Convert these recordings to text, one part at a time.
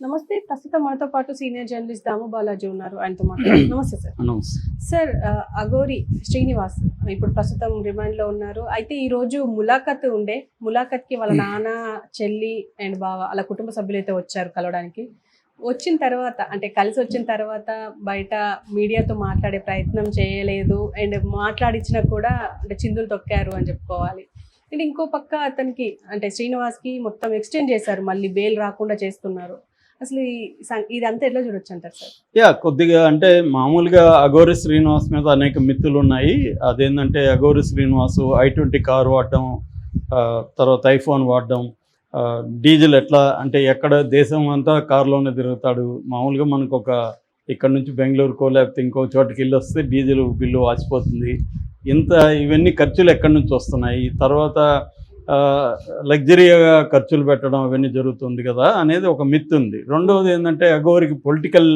నమస్తే. ప్రస్తుతం మనతో పాటు సీనియర్ జర్నలిస్ట్ దాము బాలాజీ ఉన్నారు. ఆయనతో మాట్లాడారు నమస్తే సార్. సార్ అగోరి శ్రీనివాస్ ఇప్పుడు ప్రస్తుతం రిమాండ్లో ఉన్నారు. అయితే ఈ రోజు ములాఖత్ ఉండే ములాఖత్కి వాళ్ళ నాన్న చెల్లి అండ్ బావ వాళ్ళ కుటుంబ సభ్యులైతే వచ్చారు కలవడానికి. వచ్చిన తర్వాత అంటే కలిసి వచ్చిన తర్వాత బయట మీడియాతో మాట్లాడే ప్రయత్నం చేయలేదు. అండ్ మాట్లాడించినా కూడా అంటే చిందులు తొక్కారు అని చెప్పుకోవాలి. అండ్ ఇంకో పక్క అతనికి అంటే శ్రీనివాస్కి మొత్తం ఎక్స్టెండ్ చేశారు. మళ్ళీ బెయిల్ రాకుండా చేస్తున్నారు. అసలు ఇదంతా ఎట్లా చూడొచ్చు అంటారు సార్? యా కొద్దిగా అంటే మామూలుగా అఘోరి శ్రీనివాస్ మీద అనేక మిత్తులు ఉన్నాయి అదేంటంటే Aghori Srinivas I twenty car వాడడం తర్వాత ఐఫోన్ వాడడం డీజిల్ ఎట్లా అంటే ఎక్కడ దేశం అంతా కారులోనే తిరుగుతాడు. మామూలుగా మనకు ఒక ఇక్కడ నుంచి బెంగళూరుకో లేకపోతే ఇంకో చోటుకి వెళ్ళి వస్తే డీజిల్ బిల్లు వాచిపోతుంది. ఇంత ఇవన్నీ ఖర్చులు ఎక్కడి నుంచి వస్తున్నాయి? తర్వాత లగ్జరీగా ఖర్చులు పెట్టడం అవన్నీ జరుగుతుంది కదా అనేది ఒక మిత్ ఉంది. రెండవది ఏంటంటే అగోరికి పొలిటికల్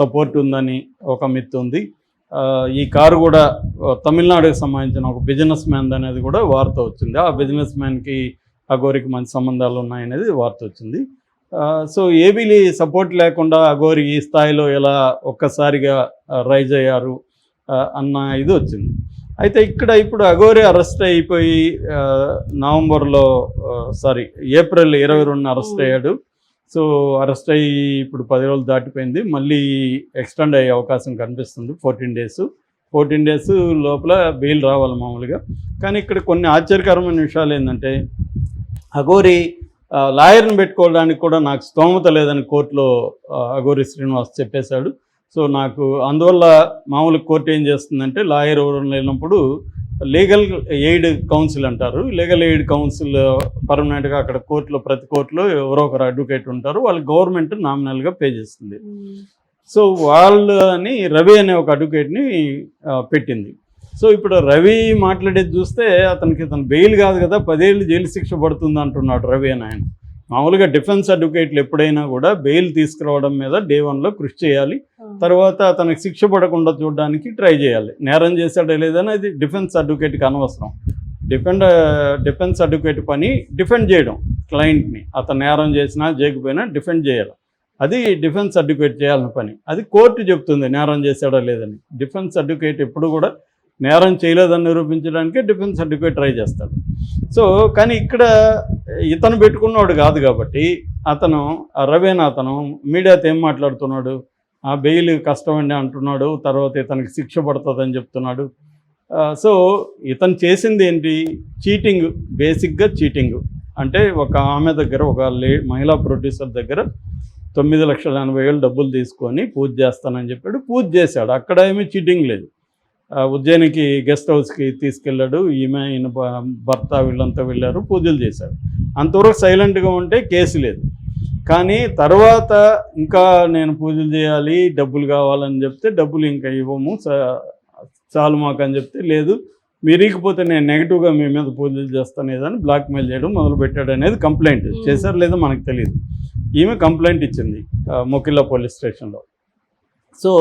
సపోర్ట్ ఉందని ఒక మిత్ ఉంది. ఈ కారు కూడా తమిళనాడుకి సంబంధించిన ఒక బిజినెస్ మ్యాన్ అనేది కూడా వార్త వచ్చింది. ఆ బిజినెస్ మ్యాన్కి అగోరికి మంచి సంబంధాలు ఉన్నాయనేది వార్త వచ్చింది. సో ఏబీలీ సపోర్ట్ లేకుండా అగోరి ఈ స్థాయిలో ఎలా ఒక్కసారిగా రైజ్ అయ్యారు అన్న ఇది వచ్చింది. అయితే ఇక్కడ ఇప్పుడు అఘోరి అరెస్ట్ అయిపోయి నవంబర్లో సారీ ఏప్రిల్ ఇరవై రెండున అరెస్ట్ అయ్యాడు. సో అరెస్ట్ అయ్యి ఇప్పుడు పది రోజులు దాటిపోయింది. మళ్ళీ ఎక్స్టెండ్ అయ్యే అవకాశం కనిపిస్తుంది ఫోర్టీన్ డేస్. ఫోర్టీన్ డేస్ లోపల బెయిల్ రావాలి మామూలుగా. కానీ ఇక్కడ కొన్ని ఆశ్చర్యకరమైన విషయాలు ఏంటంటే అఘోరి లాయర్ని పెట్టుకోవడానికి కూడా నాకు స్తోమత లేదని కోర్టులో అఘోరి శ్రీనివాస్ చెప్పేశాడు. సో నాకు అందువల్ల మామూలు కోర్టు ఏం చేస్తుందంటే లాయర్ ఎవరు లేనప్పుడు లీగల్ ఎయిడ్ కౌన్సిల్ అంటారు. లీగల్ ఎయిడ్ కౌన్సిల్ పర్మనెంట్గా అక్కడ కోర్టులో ప్రతి కోర్టులో ఎవరో ఒకరు అడ్వకేట్ ఉంటారు. వాళ్ళు గవర్నమెంట్ నామినల్గా పే చేస్తుంది. సో వాళ్ళని రవి అనే ఒక అడ్వకేట్ని పెట్టింది. సో ఇప్పుడు రవి మాట్లాడేది చూస్తే అతనికి ఇతను బెయిల్ కాదు కదా పదేళ్ళు జైలు శిక్ష పడుతుంది అంటున్నాడు రవి అని ఆయన. మామూలుగా డిఫెన్స్ అడ్వకేట్లు ఎప్పుడైనా కూడా బెయిల్ తీసుకురావడం మీద డే వన్లో కృషి చేయాలి. తర్వాత అతనికి శిక్ష పడకుండా చూడడానికి ట్రై చేయాలి. నేరం చేశాడో లేదని అది డిఫెన్స్ అడ్వకేట్కి అనవసరం. డిఫెండ్ డిఫెన్స్ అడ్వకేట్ పని డిఫెండ్ చేయడం క్లయింట్ని. అతను నేరం చేసినా చేయకపోయినా డిఫెండ్ చేయాలి. అది డిఫెన్స్ అడ్వకేట్ చేయాల్సిన పని. అది కోర్టు చెప్తుంది నేరం చేశాడో లేదని. డిఫెన్స్ అడ్వకేట్ ఎప్పుడు కూడా నేరం చేయలేదని నిరూపించడానికి డిఫెన్స్ అడ్వకేట్ ట్రై చేస్తాడు. సో కానీ ఇక్కడ ఇతను పెట్టుకున్నవాడు కాదు కాబట్టి అతను ఆ రవేనా అతను మీడియాతో ఏం మాట్లాడుతున్నాడు? ఆ బెయిల్ కష్టమండి అంటున్నాడు తర్వాత ఇతనికి శిక్ష పడుతుందని చెప్తున్నాడు. సో ఇతను చేసింది ఏంటి? చీటింగ్ బేసిక్గా చీటింగ్. అంటే ఒక ఆమె దగ్గర ఒక లే మహిళా ప్రొడ్యూసర్ దగ్గర తొమ్మిది లక్షల ఎనభై వేలు డబ్బులు తీసుకొని పూజ చేస్తానని చెప్పాడు. పూజ చేశాడు. అక్కడ ఏమీ చీటింగ్ లేదు. ఉజ్జయినికి గెస్ట్ హౌస్కి తీసుకెళ్ళాడు. ఈమె ఈయన భర్త వీళ్ళంతా వెళ్ళారు పూజలు చేశాడు అంతవరకు సైలెంట్గా ఉంటే కేసు లేదు. కానీ తర్వాత ఇంకా నేను పూజలు చేయాలి డబ్బులు కావాలని చెప్తే డబ్బులు ఇంకా ఇవ్వము చాలు మాకు అని చెప్తే లేదు. మీరు ఇకపోతే నేను నెగిటివ్గా మీ మీద పూజలు చేస్తాను ఏదని బ్లాక్మెయిల్ చేయడం మొదలుపెట్టాడు అనేది కంప్లైంట్. చేశారు లేదో మనకు తెలియదు ఈమె కంప్లైంట్ ఇచ్చింది మొకిల్లా పోలీస్ స్టేషన్లో. సో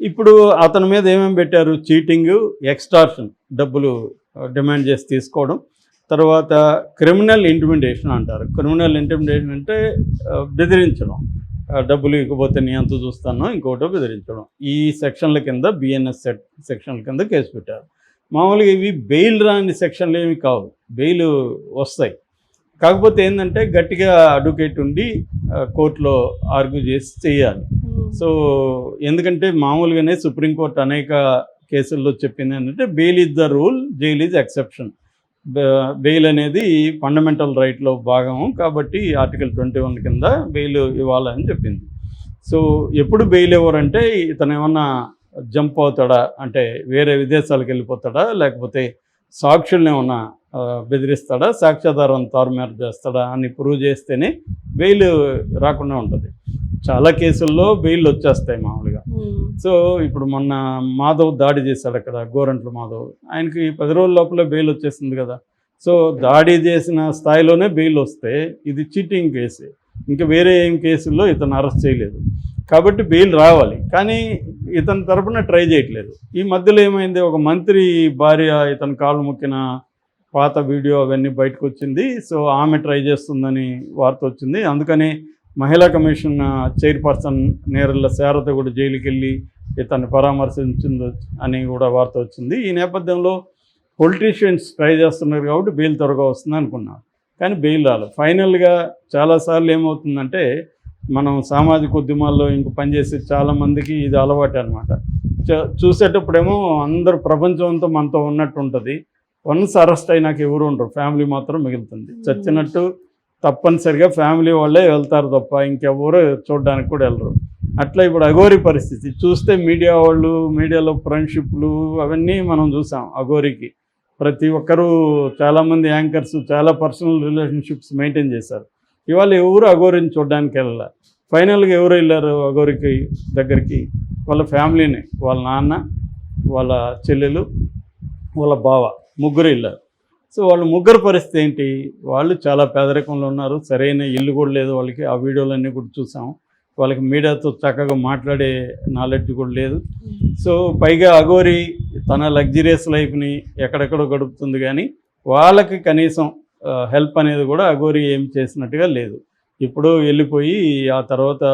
ఇప్పుడు అతని మీద ఏమేమి పెట్టారు? చీటింగ్ ఎక్స్టార్షన్ డబ్బులు డిమాండ్ చేసి తీసుకోవడం. తర్వాత క్రిమినల్ ఇంటిమిడేషన్ అంటారు. క్రిమినల్ ఇంటిమిడేషన్ అంటే బెదిరించడం. డబ్బులు ఇకపోతే నీ అంత చూస్తాను ఇంకోటో బెదిరించడం. ఈ సెక్షన్ల కింద బిఎన్ఎస్ సెట్ సెక్షన్ల కింద కేసు పెట్టారు. మామూలుగా ఇవి బెయిల్ రాని సెక్షన్లు ఏమి కావు. బెయిల్ వస్తాయి. కాకపోతే ఏంటంటే గట్టిగా అడ్వకేట్ ఉండి కోర్టులో ఆర్గ్యూ చేసి చేయాలి. సో ఎందుకంటే మామూలుగానే సుప్రీంకోర్టు అనేక కేసుల్లో చెప్పింది ఏంటంటే bail is the rule jail is exception bail అనేది ఫండమెంటల్ రైట్లో భాగం. కాబట్టి ఆర్టికల్ ట్వంటీ వన్ కింద బెయిల్ ఇవ్వాలని చెప్పింది. సో ఎప్పుడు బెయిల్ ఇవ్వరంటే ఇతను ఏమన్నా జంప్ అవుతాడా? అంటే వేరే విదేశాలకు వెళ్ళిపోతాడా? లేకపోతే సాక్షుల్ని ఏమన్నా బెదిరిస్తాడా సాక్ష్యాధారం తారుమారు చేస్తాడా అని ప్రూవ్ చేస్తేనే బెయిల్ రాకుండా ఉంటుంది. చాలా కేసుల్లో బెయిల్ వచ్చేస్తాయి మామూలుగా. సో ఇప్పుడు మొన్న మాధవ్ దాడి చేశాడు అక్కడ గోరంట్ల మాధవ్. ఆయనకి పది రోజుల లోపల బెయిల్ వచ్చేసింది కదా. సో దాడి చేసిన స్థాయిలోనే బెయిల్ వస్తే ఇది చీటింగ్ కేసు. ఇంకా వేరే ఏం కేసుల్లో ఇతను అరెస్ట్ చేయలేదు. కాబట్టి బెయిల్ రావాలి. కానీ ఇతని తరపున ట్రై చేయట్లేదు. ఈ మధ్యలో ఏమైంది? ఒక మంత్రి భార్య ఇతని కాళ్ళు మొక్కిన పాత వీడియో అవన్నీ బయటకు వచ్చింది. సో ఆమె ట్రై చేస్తుందని వార్త వచ్చింది. అందుకని మహిళా కమిషన్ చైర్పర్సన్ నేరళ్ళ శారద కూడా జైలుకి వెళ్ళి ఇతన్ని పరామర్శించింది అని కూడా వార్త వచ్చింది. ఈ నేపథ్యంలో పొలిటీషియన్స్ ట్రై చేస్తున్నారు కాబట్టి బెయిల్ త్వరగా వస్తుంది అనుకున్నాం కానీ బెయిల్ రాలేదు. ఫైనల్గా చాలాసార్లు ఏమవుతుందంటే మనం సామాజిక ఉద్యమాల్లో ఇంక పనిచేసే చాలామందికి ఇది అలవాటు అనమాట చూసేటప్పుడేమో అందరు ప్రపంచం అంతా మనతో ఉన్నట్టు ఉంటుంది వన్స్ అరెస్ట్ అయినాక ఎవరు ఉండరు. ఫ్యామిలీ మాత్రం మిగులుతుంది. చచ్చినట్టు తప్పనిసరిగా ఫ్యామిలీ వాళ్ళే వెళ్తారు తప్ప ఇంకెవరు చూడడానికి కూడా వెళ్ళరు. అట్లా ఇప్పుడు అఘోరి పరిస్థితి. చూస్తే మీడియా వాళ్ళు మీడియాలో ఫ్రెండ్షిప్లు అవన్నీ మనం చూసాం అఘోరికి. ప్రతి ఒక్కరూ చాలామంది యాంకర్స్ చాలా పర్సనల్ రిలేషన్షిప్స్ మెయింటైన్ చేశారు. ఇవాళ ఎవరు అఘోరిని చూడడానికి వెళ్ళాలి? ఫైనల్గా ఎవరు వెళ్ళారు అఘోరికి దగ్గరికి? వాళ్ళ ఫ్యామిలీని. వాళ్ళ నాన్న వాళ్ళ చెల్లెలు వాళ్ళ బావ. ముగ్గురు వెళ్ళారు. సో వాళ్ళు ముగ్గురు పరిస్థితి ఏంటి? వాళ్ళు చాలా పేదరికంలో ఉన్నారు. సరైన ఇల్లు కూడా లేదు వాళ్ళకి. ఆ వీడియోలన్నీ కూడా చూసాం. వాళ్ళకి మీడియాతో చక్కగా మాట్లాడే నాలెడ్జ్ కూడా లేదు. సో పైగా అగోరి తన లగ్జరియస్ లైఫ్ని ఎక్కడెక్కడో గడుపుతుంది కానీ వాళ్ళకి కనీసం హెల్ప్ అనేది కూడా అఘోరి ఏం చేసినట్టుగా లేదు. ఇప్పుడు వెళ్ళిపోయి ఆ తర్వాత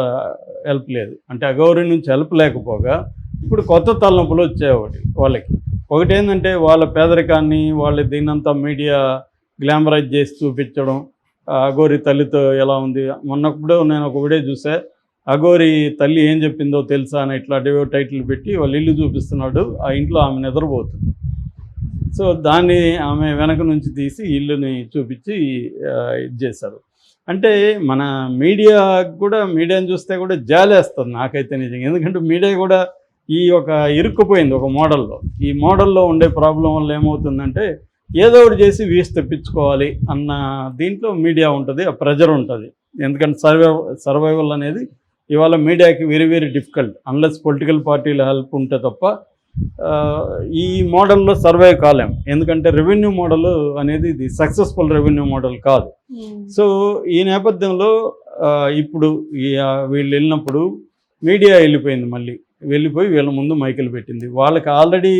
హెల్ప్ లేదు. అంటే అఘోరి నుంచి హెల్ప్ లేకపోగా ఇప్పుడు కొత్త తలనొప్పులు వచ్చాయి ఒకటి వాళ్ళకి. ఒకటి ఏంటంటే వాళ్ళ పేదరికాన్ని వాళ్ళ దీన్నంతా మీడియా గ్లామరైజ్ చేసి చూపించడం. ఆ అఘోరి తల్లితో ఎలా ఉంది? మొన్నప్పుడు నేను ఒక వీడియో చూసా. అఘోరి తల్లి ఏం చెప్పిందో తెలుసా అని ఇట్లా టైటిల్ పెట్టి వాళ్ళ ఇల్లు చూపిస్తున్నాడు. ఆ ఇంట్లో ఆమె నిద్రపోతుంది. సో దాన్ని ఆమె వెనక నుంచి తీసి ఇల్లుని చూపించి ఇది చేశారు. అంటే మన మీడియా కూడా మీడియాని చూస్తే కూడా జాలేస్తుంది నాకైతే నిజంగా. ఎందుకంటే మీడియా కూడా ఈ ఒక ఇరుక్కుపోయింది ఒక మోడల్లో. ఈ మోడల్లో ఉండే ప్రాబ్లం వల్ల ఏమవుతుందంటే ఏదో ఒకటి చేసి వీస్ తెప్పించుకోవాలి అన్న దీంట్లో మీడియా ఉంటుంది ఆ ప్రెజర్ ఉంటుంది. ఎందుకంటే సర్వైవ్ సర్వైవల్ అనేది ఇవాళ మీడియాకి very very difficult. Unless political పార్టీల హెల్ప్ ఉంటే తప్ప ఈ మోడల్లో సర్వైవ్ కాలేం. ఎందుకంటే రెవెన్యూ మోడల్ అనేది ఇది సక్సెస్ఫుల్ రెవెన్యూ మోడల్ కాదు. సో ఈ నేపథ్యంలో ఇప్పుడు వీళ్ళు వెళ్ళినప్పుడు మీడియా వెళ్ళిపోయింది మళ్ళీ. వెళ్ళిపోయి వీళ్ళ ముందు మైకులు పెట్టింది. వాళ్ళకి ఆల్రెడీ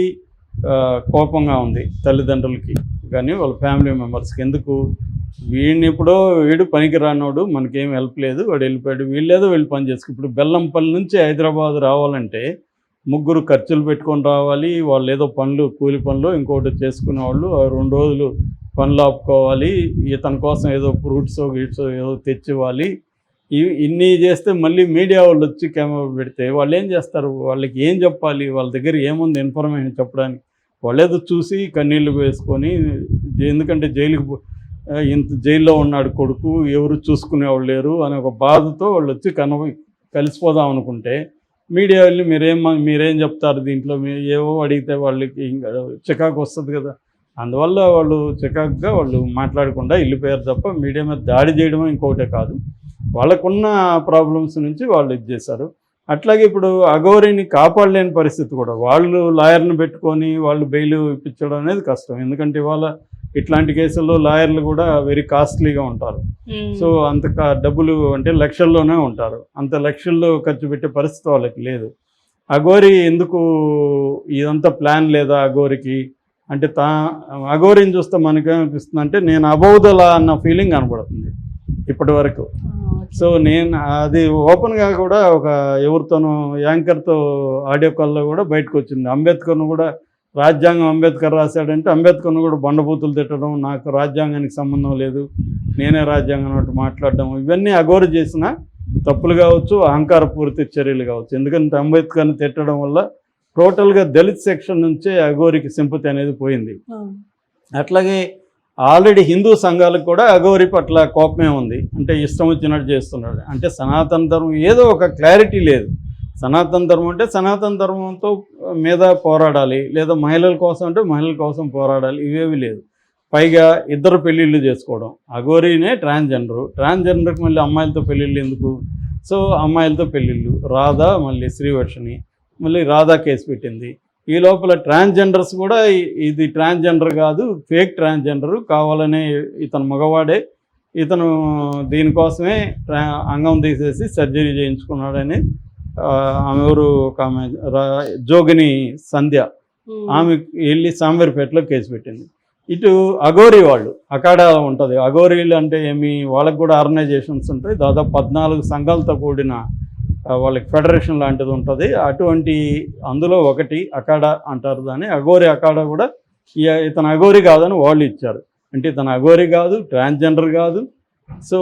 కోపంగా ఉంది తల్లిదండ్రులకి. కానీ వాళ్ళ ఫ్యామిలీ మెంబర్స్కి ఎందుకు? వీడిని ఎప్పుడో వీడు పనికి రానోడు మనకేం హెల్ప్ లేదు. వాడు వెళ్ళిపోయాడు. వీళ్ళేదో వెళ్ళి పని చేసుకు ఇప్పుడు బెల్లంపల్లి నుంచి హైదరాబాద్ రావాలంటే ముగ్గురు ఖర్చులు పెట్టుకొని రావాలి. వాళ్ళు ఏదో పనులు కూలి పనులు ఇంకోటి చేసుకునే వాళ్ళు ఆ రెండు రోజులు పనులు ఆపుకోవాలి. ఇతని కోసం ఏదో ఫ్రూట్స్ గిట్స్ ఏదో తెచ్చివ్వాలి. ఇన్ని చేస్తే మళ్ళీ మీడియా వాళ్ళు వచ్చి కెమెరా పెడితే వాళ్ళు ఏం చేస్తారు? వాళ్ళకి ఏం చెప్పాలి? వాళ్ళ దగ్గర ఏముంది ఇన్ఫర్మేషన్ చెప్పడానికి? వాళ్ళేదో చూసి కన్నీళ్ళు వేసుకొని ఎందుకంటే జైలుకి పో- ఇంత జైల్లో ఉన్నాడు కొడుకు ఎవరు చూసుకునేవాళ్ళు లేరు అనే ఒక బాధతో వాళ్ళు వచ్చి కన కలిసిపోదాం అనుకుంటే మీడియా వెళ్ళి మీరేం మీరేం చెప్తారు దీంట్లో? మీ ఏవో అడిగితే వాళ్ళకి ఇంకా చికాకు వస్తుంది కదా. అందువల్ల వాళ్ళు చికాకుగా వాళ్ళు మాట్లాడకుండా వెళ్ళిపోయారు తప్ప మీడియా మీద దాడి చేయడమే ఇంకొకటే కాదు. వాళ్ళకున్న ప్రాబ్లమ్స్ నుంచి వాళ్ళు ఇది చేశారు. అట్లాగే ఇప్పుడు అగౌరిని కాపాడలేని పరిస్థితి కూడా. వాళ్ళు లాయర్ని పెట్టుకొని వాళ్ళు బెయిల్ ఇప్పించడం అనేది కష్టం. ఎందుకంటే ఇవాళ ఇట్లాంటి కేసుల్లో లాయర్లు కూడా వెరీ కాస్ట్లీగా ఉంటారు. సో అంత డబ్బులు అంటే లక్షల్లోనే ఉంటారు. అంత లక్షల్లో ఖర్చు పెట్టే పరిస్థితి వాళ్ళకి లేదు. అఘోరి ఎందుకు ఇదంతా ప్లాన్ లేదా అఘోరికి? అంటే తా అఘోరిని చూస్తే మనకేమనిపిస్తుంది అంటే నేను అబౌదలా అన్న ఫీలింగ్ కనపడుతుంది ఇప్పటి వరకు సో నేను అది ఓపెన్గా కూడా ఒక ఎవరితోనూ యాంకర్తో ఆడియో కాల్లో కూడా బయటకు వచ్చింది. అంబేద్కర్ను కూడా రాజ్యాంగం అంబేద్కర్ రాశాడంటే అంబేద్కర్ను కూడా బండబూతులు తిట్టడం నాకు రాజ్యాంగానికి సంబంధం లేదు. నేనే రాజ్యాంగం అన్నట్టు మాట్లాడడం. ఇవన్నీ అఘోర చేసిన తప్పులు కావచ్చు అహంకారపూరిత చర్యలు కావచ్చు. ఎందుకంటే అంబేద్కర్ని తిట్టడం వల్ల టోటల్గా దళిత్ సెక్షన్ నుంచే అఘోరికి సింపతి అనేది పోయింది. అట్లాగే ఆల్రెడీ హిందూ సంఘాలకు కూడా అఘోరి పట్ల కోపమే ఉంది. అంటే ఇష్టం వచ్చినట్టు చేస్తున్నాడు అంటే సనాతన ధర్మం ఏదో ఒక క్లారిటీ లేదు. సనాతన ధర్మం అంటే సనాతన ధర్మంతో మీద పోరాడాలి. లేదా మహిళల కోసం అంటే మహిళల కోసం పోరాడాలి. ఇవేవి లేదు. పైగా ఇద్దరు పెళ్ళిళ్ళు చేసుకోవడం. అఘోరీనే ట్రాన్స్జెండరు ట్రాన్స్జెండర్కి మళ్ళీ అమ్మాయిలతో పెళ్ళిళ్ళు ఎందుకు? సో అమ్మాయిలతో పెళ్ళిళ్ళు. రాధా మళ్ళీ శ్రీవర్షిణి మళ్ళీ రాధా కేసు పెట్టింది. ఈ లోపల ట్రాన్స్జెండర్స్ కూడా ఇది ట్రాన్స్జెండర్ కాదు ఫేక్ ట్రాన్స్జెండర్ కావాలనే ఇతను మగవాడే. ఇతను దీనికోసమే ట్రా- అంగం తీసేసి సర్జరీ చేయించుకున్నాడని ఆమె ఎవరు ఒక ఆమె జోగిని సంధ్య. ఆమె వెళ్ళి సాంబేర్పేటలో కేసు పెట్టింది. ఇటు అఘోరి వాళ్ళు అఖాడా ఉంటుంది. అఘోరీలు అంటే ఏమి వాళ్ళకి కూడా ఆర్గనైజేషన్స్ ఉంటాయి. దాదాపు పద్నాలుగు సంఘాలతో కూడిన వాళ్ళకి ఫెడరేషన్ లాంటిది ఉంటుంది. అటువంటి అందులో ఒకటి అఖాడా అంటారు దాన్ని. అఘోరి అఖాడా కూడా ఇతను అఘోరి కాదని వాళ్ళు ఇచ్చారు. అంటే ఇతను అఘోరి కాదు ట్రాన్స్జెండర్ కాదు సో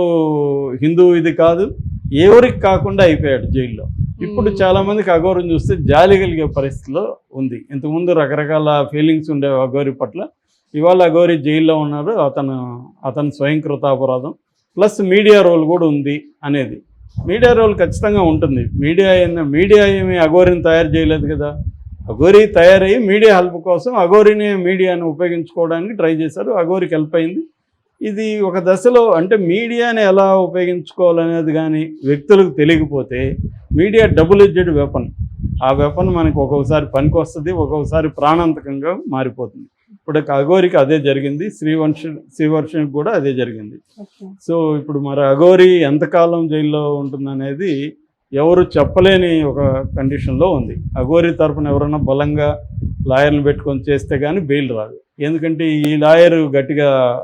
హిందూ ఇది కాదు ఎవరికి కాకుండా అయిపోయాడు జైల్లో. ఇప్పుడు మ్మ్. చాలా మందికి అఘోరం చూస్తే జాలి కలిగే పరిస్థితిలో ఉంది. ఇంతకుముందు రకరకాల ఫీలింగ్స్ ఉండేవి అఘోరి పట్ల. ఇవాళ అఘోరి జైల్లో ఉన్నారు. అతను అతను స్వయంకృత అపరాధం ప్లస్ మీడియా రోల్ కూడా ఉంది అనేది. మీడియా రోల్ ఖచ్చితంగా ఉంటుంది. మీడియా ఏంద మీడియా ఏమి అఘోరిని తయారు చేయలేదు కదా. అఘోరి తయారయ్యి మీడియా హెల్ప్ కోసం అఘోరిని మీడియాని ఉపయోగించుకోవడానికి ట్రై చేశారు. అఘోరికి హెల్ప్ అయింది. ఇది ఒక దశలో అంటే మీడియాని ఎలా ఉపయోగించుకోవాలనేది కానీ వ్యక్తులకు తెలియకపోతే మీడియా డబుల్ ఎడ్జెడ్ వెపన్. ఆ వెపన్ మనకు ఒక్కొక్కసారి పనికి వస్తుంది ఒక్కొక్కసారి ప్రాణాంతకంగా మారిపోతుంది. ఇప్పుడు అఘోరికి అదే జరిగింది శ్రీవంశ శ్రీవర్షన్కి కూడా అదే జరిగింది. సో ఇప్పుడు మరి అఘోరి ఎంతకాలం జైల్లో ఉంటుందనేది ఎవరు చెప్పలేని ఒక కండిషన్లో ఉంది. అఘోరి తరపున ఎవరైనా బలంగా లాయర్ని పెట్టుకొని చేస్తే కానీ బెయిల్ రాదు. ఎందుకంటే ఈ లాయర్ గట్టిగా